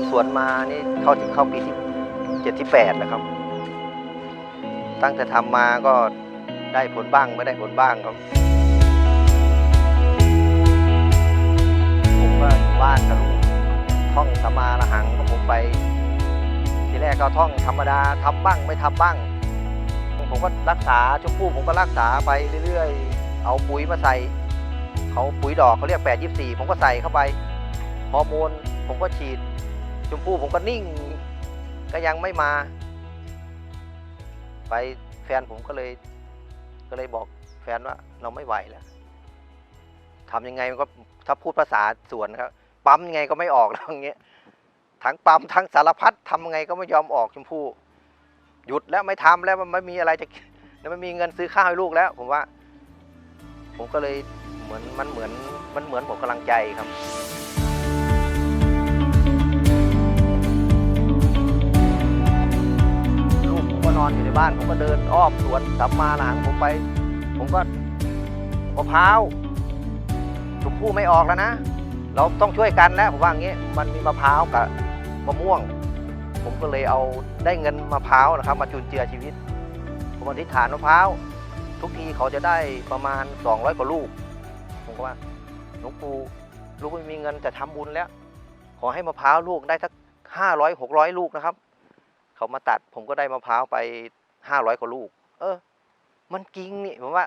ำสวนมานี่เข้าถึงเข้าปีที่เจ็ดที่แปดแล้วครับ ตั้งแต่ทำมาก็ได้ผลบ้างไม่ได้ผลบ้างครับ ผมก็อยู่บ้านกับลูกท่องสมาละหังของผมไป ทีแรกก็ท่องธรรมดาทำบ้างไม่ทำบ้าง ผมก็รักษาชมพู่ผมก็รักษาไปเรื่อยๆ เอาปุ๋ยมาใส่เขาปุ๋ยดอกเขาเรียก824 ผมก็ใส่เข้าไปฮอร์โมนผมก็ฉีด ชมพู่ผมก็นิ่ง ก็ยังไม่มา ไปแฟนผมก็เลย ก็เลยบอกแฟนว่าเราไม่ไหวแล้วทำยังไงมันก็ถ้าพูดภาษาสวนครับปั๊มยังไงก็ไม่ออกแล้วอย่างเงี้ยทั้งปั๊มทั้งสารพัดทำยังไงก็ไม่ยอมออกชมพู่ หยุดแล้วไม่ทำแล้วมันไม่มีอะไรจะแล้วไม่มีเงินซื้อข้าวให้ลูกแล้ว ผมว่า ผมก็เลยเหมือนมันเหมือนมันเหมือนผมกำลังใจครับ อยู่ในบ้าน ผมก็เดินอ้อมสวนสัมมาหลังผมไป ผมก็มะพร้าวชมพู่ไม่ออกแล้วนะ เราต้องช่วยกันแล้วผมว่าอย่างงี้มันมีมะพร้าวกับมะม่วง ผมก็เลยเอาได้เงินมะพร้าวนะครับ มาจุนเจือชีวิตผมอธิษฐานมะพร้าวทุกทีเขาจะได้ประมาณ 200 กว่าลูก ผมก็ว่าหลวงปู่ลูกไม่มีเงินจะทำบุญแล้ว ขอให้มะพร้าวลูกได้สัก500 600ลูกนะครับ เขามาตัด ผมก็ได้มะพร้าวไป500กว่าลูก เออ มันจริงนี่ผมว่า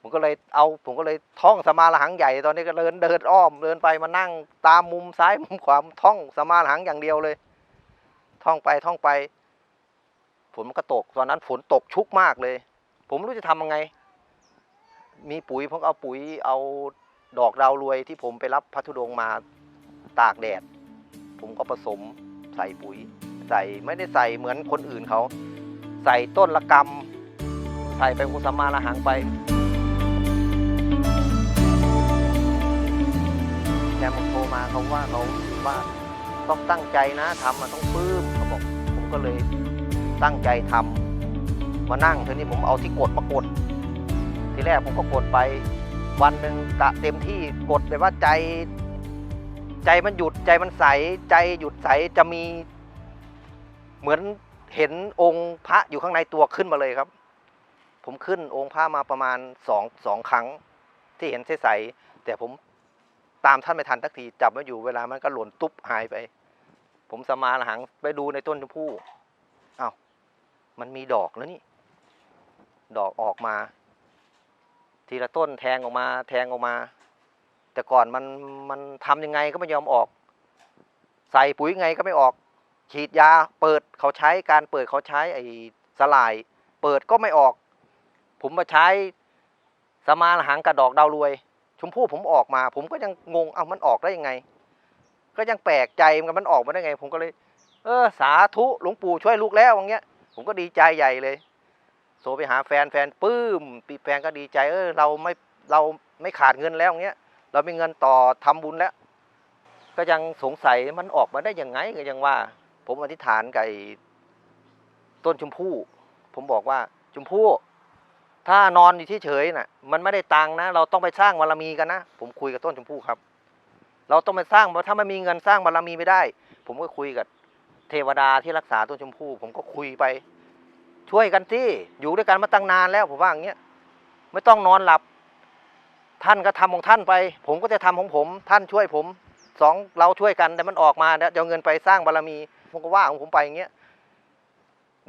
ผมก็เลยเอา ผมก็เลยท่องสมาละหังใหญ่ตอนนี้ก็เดินเดินอ้อมเดินไปมานั่งตามมุมซ้ายมุมขวาท่องสมาละหังอย่างเดียวเลย ท่องไปท่องไปฝนมันก็ตกตอนนั้นฝนตกชุกมากเลย ผมไม่รู้จะทำยังไง มีปุ๋ยผมเอาปุ๋ยเอาดอกดาวรวยที่ผมไปรับพัทุดงมาตากแดด ผมก็ผสมใส่ปุ๋ย ใส่ไม่ได้ใส่เหมือนคนอื่นเขา ใส่ต้นละกำใส่ไปกุสมาละหังไปแกมันโทรมาเขาว่าเขาว่าต้องตั้งใจนะทำมันต้องปลื้มเขาบอกผมก็เลยตั้งใจทำมานั่งทีนี้ผมเอาที่กดมากด ทีแรกผมก็กดไป วันหนึ่งกะเต็มที่กดไปว่าใจ ใจมันหยุดใจมันใสใจหยุดใสจะมี เหมือนเห็นองค์พระอยู่ข้างในตัวขึ้นมาเลยครับ ผมขึ้นองค์พระมาประมาณสองสองครั้ง ที่เห็นใสๆแต่ผมตามท่านไม่ทันสักทีจับไม่อยู่เวลามันก็หล่นตุ๊บหายไป ผมสมาละหังไปดูในต้นชมพู่อ้าวมันมีดอกแล้วนี่ ดอกออกมา ทีละต้นแทงออกมา แทงออกมา แต่ก่อนมันมันทำยังไงก็ไม่ยอมออก ใส่ปุ๋ยยังไงก็ไม่ออก ฉีดยาเปิดเขาใช้การเปิดเขาใช้ไอ้สลาย เปิดก็ไม่ออก ผมมาใช้สมาหังกับดอกดาวรวย ชมพู่ผมออกมา ผมก็ยังงงเอ้ามันออกได้ยังไง ก็ยังแปลกใจมันมันออกมาได้ไง ผมก็เลย เออ สาธุหลวงปู่ช่วยลูกแล้วอย่างเงี้ย ผมก็ดีใจใหญ่เลยโทรไปหาแฟนแฟนปื้มปีแฟนก็ดีใจ เออเราไม่เราไม่ขาดเงินแล้วอย่างเงี้ย เรามีเงินต่อทำบุญแล้ว ก็ยังสงสัยมันออกมาได้ยังไงก็ยังว่า ผมอธิษฐานกับไอ้ต้นชมพู่ ผมบอกว่าชมพู่ ถ้านอนอยู่เฉยๆน่ะ มันไม่ได้ตังค์นะ เราต้องไปสร้างบารมีกันนะ ผมคุยกับต้นชมพู่ครับ เราต้องไปสร้างถ้าไม่มีเงินสร้างบารมีไม่ได้ ผมก็คุยกับเทวดาที่รักษาต้นชมพู่ ผมก็คุยไป ช่วยกันที่อยู่ด้วยกันมาตั้งนานแล้วผมว่าอย่างเงี้ยไม่ต้องนอนหลับ ท่านก็ทำของท่านไป ผมก็จะทำของผม ท่านช่วยผมสองเราช่วยกันแต่มันออกมาแล้วจะเอาเงินไปสร้างบารมี ผมก็ว่าของผมไปอย่างเงี้ย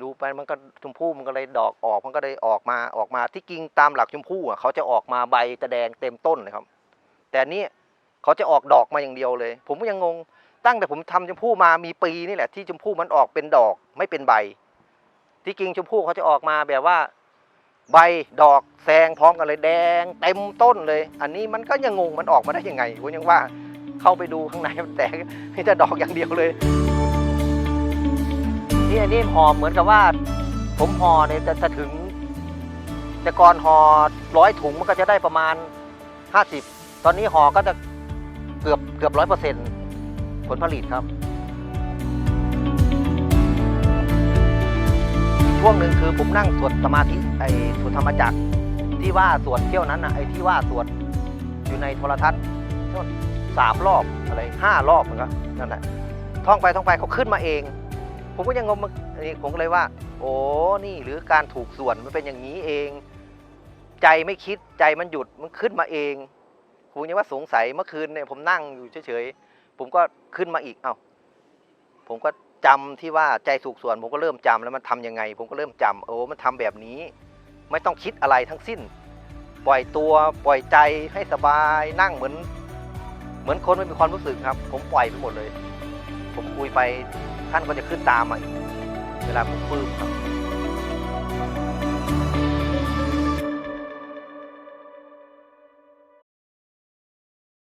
ดูไปมันก็ชมพู่มันก็เลยดอกออกมันก็เลยออกมาออกมาที่กิ่งตามหลักชมพู่อะเขาจะออกมาใบจะแดงเต็มต้นเลยครับ แต่นี่เขาจะออกดอกมาอย่างเดียวเลย ผมก็ยังงงตั้งแต่ผมทำชมพู่มามีปีนี่แหละ ที่ชมพู่มันออกเป็นดอกไม่เป็นใบ ที่กิ่งชมพู่เขาจะออกมาแบบว่า ใบดอกแซงพร้อมกันเลยแดง เต็มต้นเลย อันนี้มันก็ยังงงมันออกมาได้ยังไงผมยังว่าเข้าไปดูข้างในมันแตกมีแต่ดอกอย่างเดียวเลย นี่อันนี้ห่อเหมือนกับว่า ผมห่อเนี่ยจะจะถึง แต่ก่อนห่อร้อยถุงมันก็จะได้ประมาณห้าสิบตอนนี้ห่อก็จะเกือบเกือบร้อยเปอร์เซ็นต์ผลผลิตครับ ช่วงหนึ่งคือผมนั่งสวดสมาธิไอ้สวดธรรมจักรที่ว่าสวดเที่ยวนั้นนะไอ้ที่ว่าสวดอยู่ในโทรทัศน์สามรอบอะไรห้ารอบเหมือนกันนั่นแหละท่องไปท่องไปเขาขึ้นมาเอง ผมก็ยังงงมันนี่ผมก็เลยว่า โอ้นี่หรือการถูกส่วนมันเป็นอย่างนี้เอง ใจไม่คิดใจมันหยุดมันขึ้นมาเองผมยังว่าสงสัยเมื่อคืนเนี่ยผมนั่งอยู่เฉยๆผมก็ขึ้นมาอีกเอ้าผมก็จำที่ว่าใจถูกส่วนผมก็เริ่มจำแล้วมันทำยังไง ผมก็เริ่มจำโอ้มันทำแบบนี้ ไม่ต้องคิดอะไรทั้งสิ้น ปล่อยตัวปล่อยใจให้สบายนั่งเหมือน เหมือนคนไม่มีความรู้สึกครับ ผมปล่อยไปหมดเลย ผมคุยไปท่านก็จะขึ้นตามมาอีกเวลาผมปลื้มครับ